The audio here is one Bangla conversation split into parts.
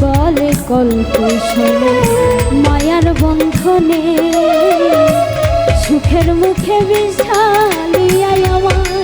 বলে কল্প মায়ার বন্ধনে। সুখের মুখে বিশালিয়ায় আমায়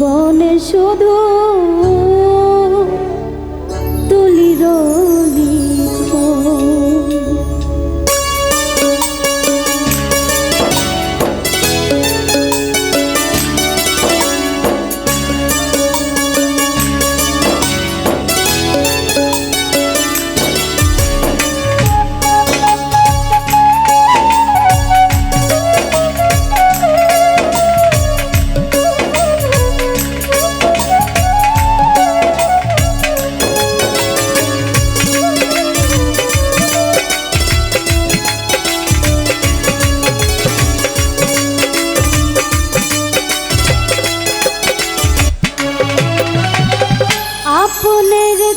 জীবনে শুধু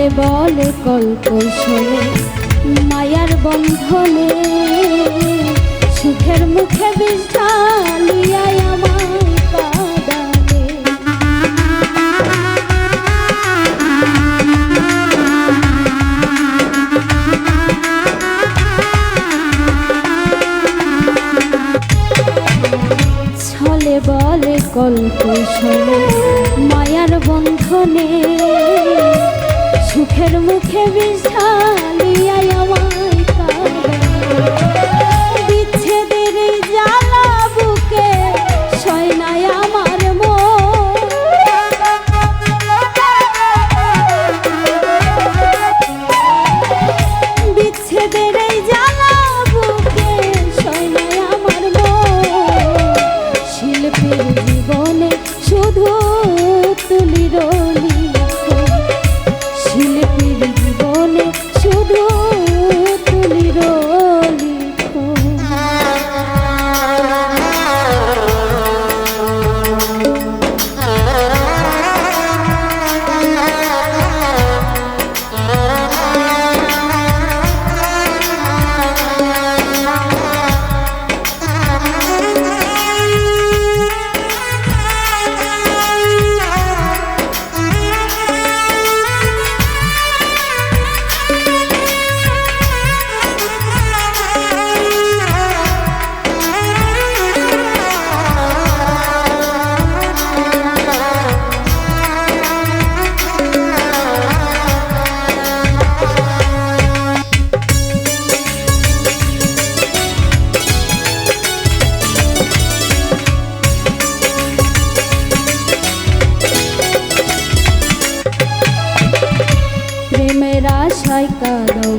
ছলে বলে কল্পসলে মায়ার বন্ধনে সুখের মুখে আমায় সুখের মুখে বিশালিয়ায়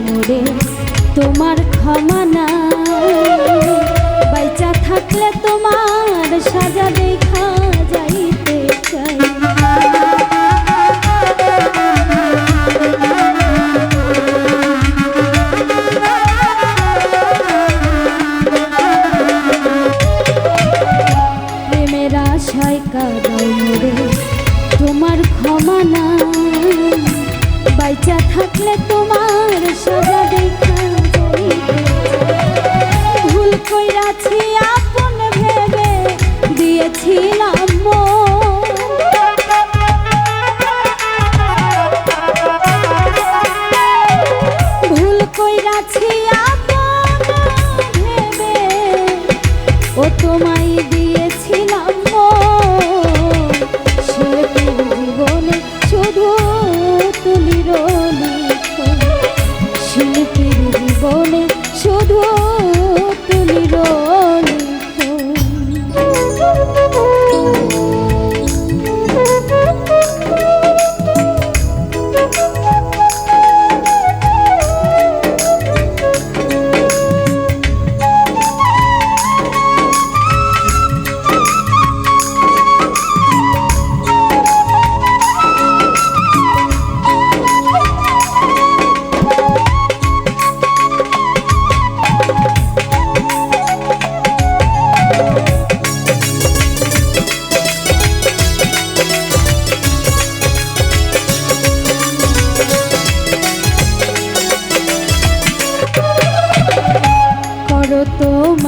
মোরে তোমার ক্ষমা নাই। বাইচা থাকলে তোমার সাজা দেখা যাইতে চাই। প্রেমের আশায় কাদাও মোরে তোমার ক্ষমা না বাইচা থাকলে তোমার সাজা দেখা ভুল কইরাছি আপন ভেবে দিয়েছিলাম।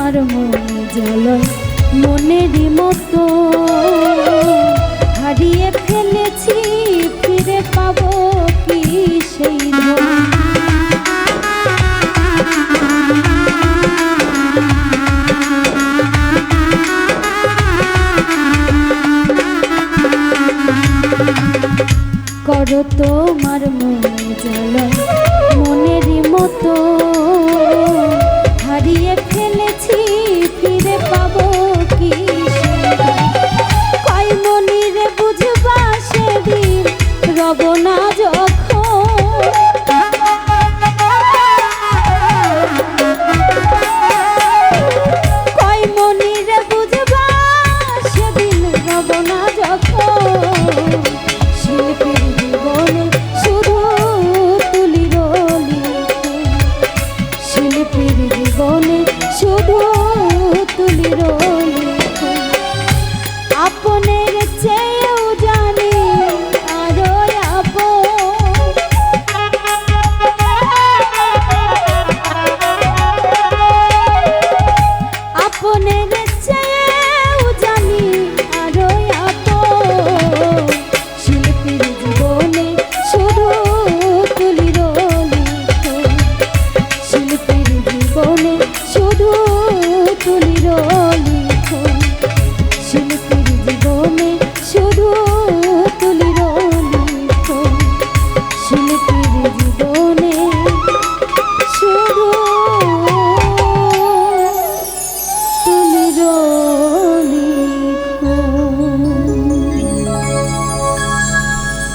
তোমার মনে জ্বালয় মনেরই মতো হারিয়ে ফেলেছি ফিরে পাবো কি সেই? করো তোমার শুধু তুলির লিখন আপনে